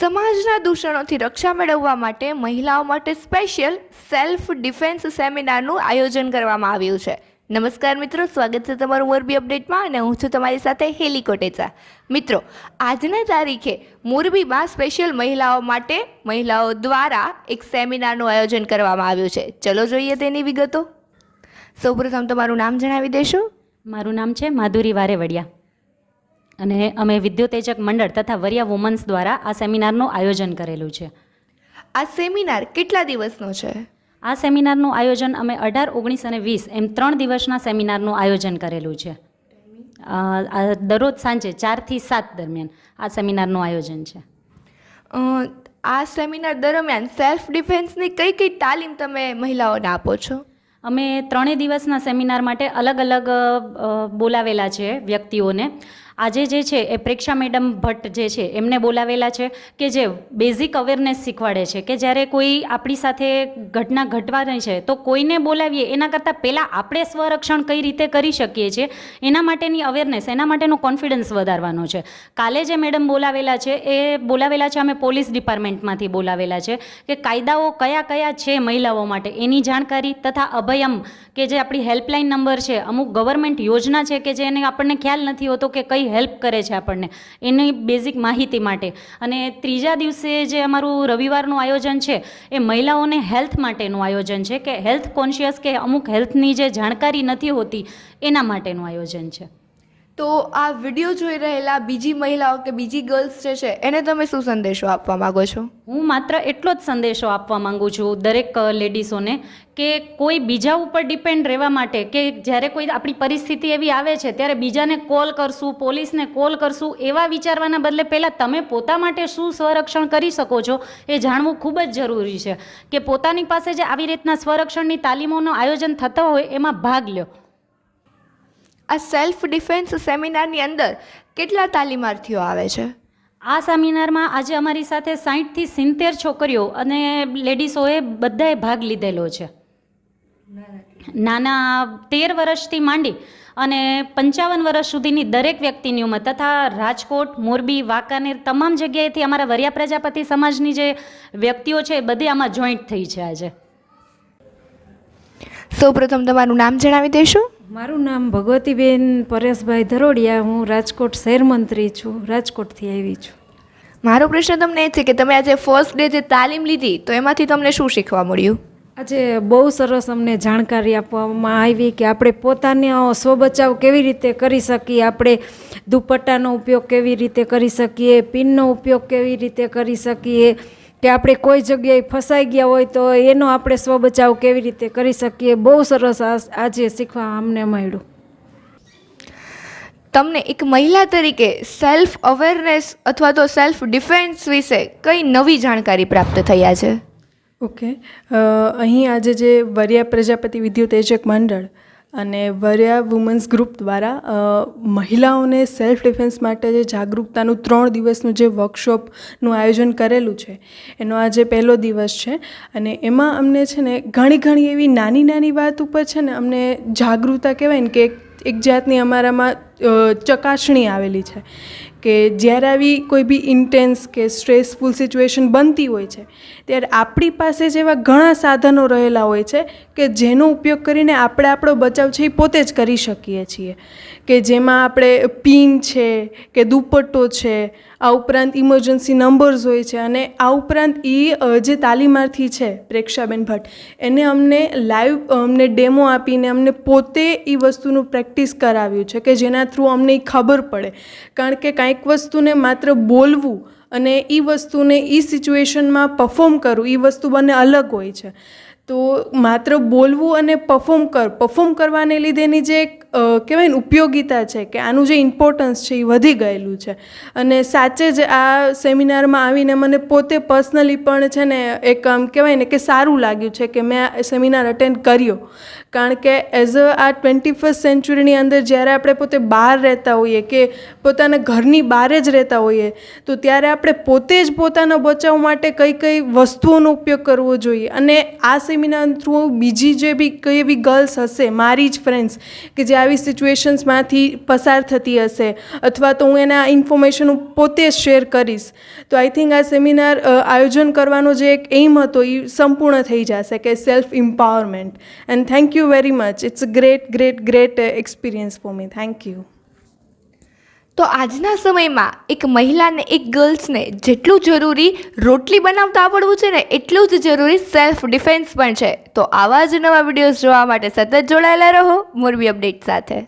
સમાજના દૂષણોથી રક્ષા મેળવવા માટે મહિલાઓ માટે સ્પેશિયલ સેલ્ફ ડિફેન્સ સેમિનારનું આયોજન કરવામાં આવ્યું છે. નમસ્કાર મિત્રો, સ્વાગત છે તમારું મોરબી અપડેટમાં અને હું છું તમારી સાથે હેલી કોટેચા. મિત્રો, આજના તારીખે મોરબીમાં સ્પેશિયલ મહિલાઓ માટે મહિલાઓ દ્વારા એક સેમિનારનું આયોજન કરવામાં આવ્યું છે. ચલો જોઈએ તેની વિગતો. સૌપ્રથમ તમારું નામ જણાવી દેશો. મારું નામ છે માધુરી વારેવડિયા. અને અમે વિદ્યુતેજક મંડળ તથા વરિયા વુમન્સ દ્વારા આ સેમિનારનું આયોજન કરેલું છે. આ સેમિનાર કેટલા દિવસનો છે? આ સેમિનારનું આયોજન અમે અઢાર ઓગણીસ અને વીસ એમ ત્રણ દિવસના સેમિનારનું આયોજન કરેલું છે. દરરોજ સાંજે ચારથી સાત દરમિયાન આ સેમિનારનું આયોજન છે. આ સેમિનાર દરમિયાન સેલ્ફ ડિફેન્સની કઈ કઈ તાલીમ તમે મહિલાઓને આપો છો? અમે ત્રણેય દિવસના સેમિનાર માટે અલગ અલગ બોલાવેલા છે વ્યક્તિઓને. આજે જે છે એ પ્રેક્ષા મેડમ ભટ્ટ જે છે એમને બોલાવેલા છે કે જે બેઝિક અવેરનેસ શીખવાડે છે કે જ્યારે કોઈ આપણી સાથે ઘટના ઘટવાની છે તો કોઈને બોલાવીએ એના કરતાં પહેલાં આપણે સ્વરક્ષણ કઈ રીતે કરી શકીએ છીએ એના માટેની અવેરનેસ, એના માટેનો કોન્ફિડન્સ વધારવાનો છે. કાલે જે મેડમ બોલાવેલા છે એ બોલાવેલા છે અમે પોલીસ ડિપાર્ટમેન્ટમાંથી બોલાવેલા છે કે કાયદાઓ કયા કયા છે મહિલાઓ માટે એની જાણકારી તથા અભયમ કે જે આપણી હેલ્પલાઇન નંબર છે, અમુક ગવર્મેન્ટ યોજના છે કે જેને આપણને ખ્યાલ નથી હોતો કે કઈ હેલ્પ કરે છે આપણને, એની બેઝિક માહિતી માટે. અને ત્રીજા દિવસે જે અમારું રવિવારનું આયોજન છે, એ મહિલાઓને હેલ્થ માટેનું આયોજન છે, કે હેલ્થ કોન્શિયસ કે અમુક હેલ્થની જે જાણકારી નથી હોતી, એના માટેનું આયોજન છે. તો આ વીડિયો જોઈ રહેલા બીજી મહિલાઓ કે બીજી ગર્લ્સ જે છે, એને તમે શું સંદેશો આપવા માગો છો? હું માત્ર એટલો જ સંદેશો આપવા માંગુ છું દરેક લેડીઝોને કે કોઈ બીજા ઉપર ડિપેન્ડ રહેવા માટે કે જ્યારે કોઈ આપણી પરિસ્થિતિ એવી આવે છે, ત્યારે બીજાને કોલ કરશું, પોલીસને કોલ કરશું, એવા વિચારવાના બદલે પહેલાં તમે પોતા માટે શું સ્વરક્ષણ કરી શકો છો એ જાણવું ખૂબ જ જરૂરી છે કે પોતાની પાસે જે આવી રીતના સ્વરક્ષણની તાલીમોનું આયોજન થતા હોય એમાં ભાગ લ્યો. આ સેલ્ફ ડિફેન્સ સેમિનારની અંદર કેટલા તાલીમાર્થીઓ આવે છે? આ સેમિનારમાં આજે અમારી સાથે સાહીઠથી સિત્તેર છોકરીઓ અને લેડીઝોએ બધાએ ભાગ લીધેલો છે. નાના તેર વર્ષથી માંડી અને પંચાવન વર્ષ સુધીની દરેક વ્યક્તિની ઉંમર તથા રાજકોટ મોરબી વાંકાનેર તમામ જગ્યાએથી અમારા વરિયા પ્રજાપતિ સમાજની જે વ્યક્તિઓ છે એ બધી આમાં જોઈન્ટ થઈ છે આજે. સૌપ્રથમ તમારું નામ જણાવી દેશો. મારું નામ ભગવતીબેન પરેશભાઈ ધરોડિયા. હું રાજકોટ શહેર મંત્રી છું. રાજકોટથી આવી છું. મારો પ્રશ્ન તમને એ છે કે તમે આજે ફર્સ્ટ ડે જે તાલીમ લીધી તો એમાંથી તમને શું શીખવા મળ્યું? આજે બહુ સરસ અમને જાણકારી આપવામાં આવી કે આપણે પોતાને સ્વબચાવ કેવી રીતે કરી શકીએ આપણે દુપટ્ટાનો ઉપયોગ કેવી રીતે કરી શકીએ પિનનો ઉપયોગ કેવી રીતે કરી શકીએ કે આપણે કોઈ જગ્યાએ ફસાઈ ગયા હોય તો એનો આપણે સ્વબચાવ કેવી રીતે કરી શકીએ? બહુ સરસ આજે શીખવા અમને મળ્યું. તમને એક મહિલા તરીકે સેલ્ફ અવેરનેસ અથવા તો સેલ્ફ ડિફેન્સ વિશે કઈ નવી જાણકારી પ્રાપ્ત થયા છે? ઓકે અહીં આજે જે વરિયા પ્રજાપતિ વિદ્યુત એજક મંડળ અને વરિયા વુમન્સ ગ્રુપ દ્વારા મહિલાઓને સેલ્ફ ડિફેન્સ માટે જે જાગૃતતાનું ત્રણ દિવસનું જે વર્કશોપનું આયોજન કરેલું છે, એનો આજે પહેલો દિવસ છે. અને એમાં અમને છે ને, ઘણી ઘણી એવી નાની નાની વાત ઉપર છે ને, અમને જાગૃતતા કહેવાય ને કે એક જાતની અમારામાં ચકાસણી આવેલી છે કે જ્યારે આવી કોઈ બી ઇન્ટેન્સ કે સ્ટ્રેસફુલ સિચ્યુએશન બનતી હોય છે, ત્યારે આપણી પાસે જેવા ઘણા સાધનો રહેલા હોય છે કે જેનો ઉપયોગ કરીને આપણે આપણો બચાવ છે એ પોતે જ કરી શકીએ છીએ. કે જેમાં આપણે પીન છે, કે દુપટ્ટો છે આ ઉપરાંત ઇમરજન્સી નંબર્સ હોય છે અને આ ઉપરાંત એ જે તાલીમાર્થી છે, પ્રેક્ષાબેન ભટ્ટ, એને અમને લાઈવ અમને ડેમો આપીને અમને પોતે એ વસ્તુનું પ્રેક્ટિસ કરાવ્યું છે કે જેના થ્રુ અમને એ ખબર પડે. કારણ કે કાંઈક વસ્તુને માત્ર બોલવું અને એ વસ્તુને એ સિચ્યુએશનમાં પરફોર્મ કરવું એ વસ્તુ બંને અલગ હોય છે. તો માત્ર બોલવું અને પરફોર્મ કર પરફોર્મ કરવાને લીધેની જે એક કહેવાય ને, ઉપયોગિતા છે કે આનું જે ઇમ્પોર્ટન્સ છે એ વધી ગયેલું છે. અને સાચે જ આ સેમિનારમાં આવીને મને પોતે પર્સનલી પણ છે ને, એક આમ કહેવાય ને કે સારું લાગ્યું છે કે મેં સેમિનાર અટેન્ડ કર્યો. કારણ કે એઝ અ આ ટ્વેન્ટી ફર્સ્ટ સેન્ચુરીની અંદર જ્યારે આપણે પોતે બહાર રહેતા હોઈએ કે પોતાના ઘરની બહાર જ રહેતા હોઈએ, તો ત્યારે આપણે પોતે જ પોતાના બચાવ માટે કઈ કઈ વસ્તુઓનો ઉપયોગ કરવો જોઈએ. અને આ સેમિનાર થ્રુ બીજી જે બી કઈ એવી ગર્લ્સ હશે, મારી જ ફ્રેન્ડ્સ કે જે આવી સિચ્યુએશન્સમાંથી પસાર થતી હશે અથવા તો હું એના ઇન્ફોર્મેશન હું પોતે શેર કરીશ. તો આઈ થિંક આ સેમિનાર આયોજન કરવાનો જે એક એઇમ હતો એ સંપૂર્ણ થઈ જશે કે self empowerment and thank you very much it's great great great experience for me thank you તો આજના સમયમાં એક મહિલાને, એક ગર્લ્સને જેટલું જરૂરી રોટલી બનાવતા આવડવું છે ને, એટલું જ જરૂરી સેલ્ફ ડિફેન્સ પણ છે. તો આવા જ નવા વિડીયોઝ જોવા માટે સતત જોડાયેલા રહો, મોરબી અપડેટ સાથે.